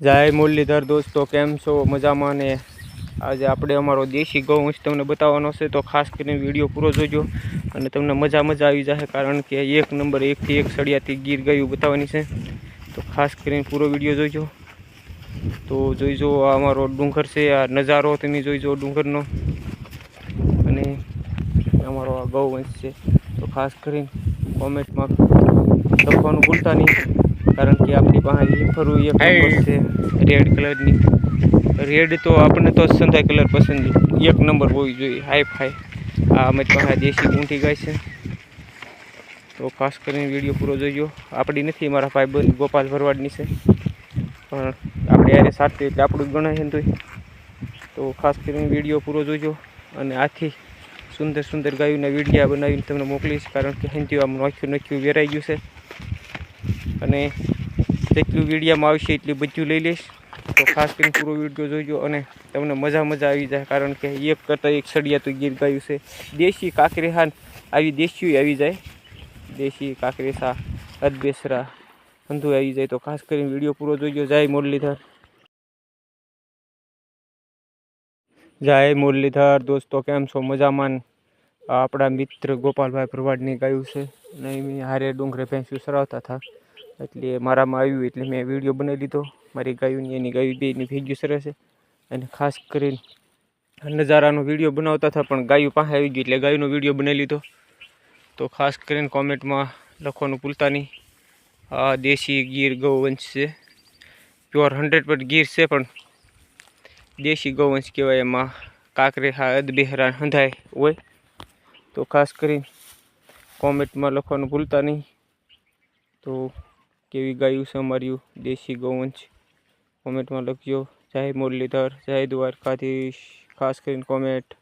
જય મુરલીધર દોસ્તો, કેમ છો? મજામાં ને? આજે આપણે અમારો દેશી ગૌવંશ તમને બતાવવાનો છે, તો ખાસ કરીને વીડિયો પૂરો જોજો અને તમને મજા મજા આવી જશે, કારણ કે એક નંબર એકથી એક સળિયાથી ગીર ગયું બતાવવાની છે. તો ખાસ કરીને પૂરો વીડિયો જોજો. તો જોઈજો આ અમારો ડુંગર છે, આ નજારો તમે જોઈજો ડુંગરનો. અને અમારો આ ગૌવંશ છે. તો ખાસ કરીને કોમેન્ટમાં લખવાનું ભૂલતા નહીં. કારણ કે આપણી પાસે ફરવું એક નંબર છે રેડ કલરની. રેડ તો આપણને તો સંધાય કલર પસંદ. એક નંબર હોવી જોઈએ. હાઈ ફાઈ આ અમે પાસે દેશી ઊંટી ગાય છે. તો ખાસ કરીને વીડિયો પૂરો જોઈજો આપણી નથી મારા ભાઈ ગોપાલ ભરવાડની છે. પણ આપણે યારે સાથે એટલે આપણું જ ગણાય છે તો ખાસ કરીને વીડિયો પૂરો જોજો. અને આથી સુંદર સુંદર ગાયોના વિડીયા બનાવીને તમને મોકલીશ કારણ કે હિન્દીઓ આમ નોખ્યું નોખ્યું વેરાઈ ગયું છે. અને જેટલું વિડીયામાં આવશે એટલું બધું લઈ લઈશ. તો ખાસ કરીને પૂરો વીડિયો જોજો અને તમને મજા મજા આવી જાય. કારણ કે એક કરતાં એક સળિયાતું ગીત ગાયું છે. દેશી કાંકરેહાન આવી દેશી આવી જાય. દેશી કાંકરેસા અદબેસરા અંધુ આવી જાય. તો ખાસ કરીને વીડિયો પૂરો જોજો. જય મુરલીધર. જય મુરલીધર. દોસ્તો, કેમ છો? મજામાં? આપણા મિત્ર ગોપાલભાઈ પ્રવાડની ગાયું છે. નહીં હારે ડુંગરે ભેંસ્યું સરાવતા હતા. એટલે મારામાં આવ્યું એટલે મેં વીડિયો બનાવી લીધો મારી ગાયોની એની ગાયું બેની ભેગ્યું સરસ અને ખાસ કરીને નજારાનો વીડિયો બનાવતા હતા, પણ ગાયું પાસે આવી ગયું એટલે ગાયનો વીડિયો બનાવી લીધો. તો ખાસ કરીને કોમેન્ટમાં લખવાનું ભૂલતા નહીં. આ દેશી ગીર ગૌવંશ છે. પ્યોર હંડ્રેડ પર ગીર છે, પણ દેશી ગૌવંશ કહેવાય એમાં. કાંકરે હા અદબેહરા હંધાય હોય. તો ખાસ કરીને કોમેન્ટમાં લખવાનું ભૂલતા નહીં. તો કેવી ગાયું છે અમારું દેશી ગૌવંશ. કોમેન્ટમાં લખજો. જય મુરલીધર, જય દ્વારકાધીશ. ખાસ કરીને કોમેન્ટ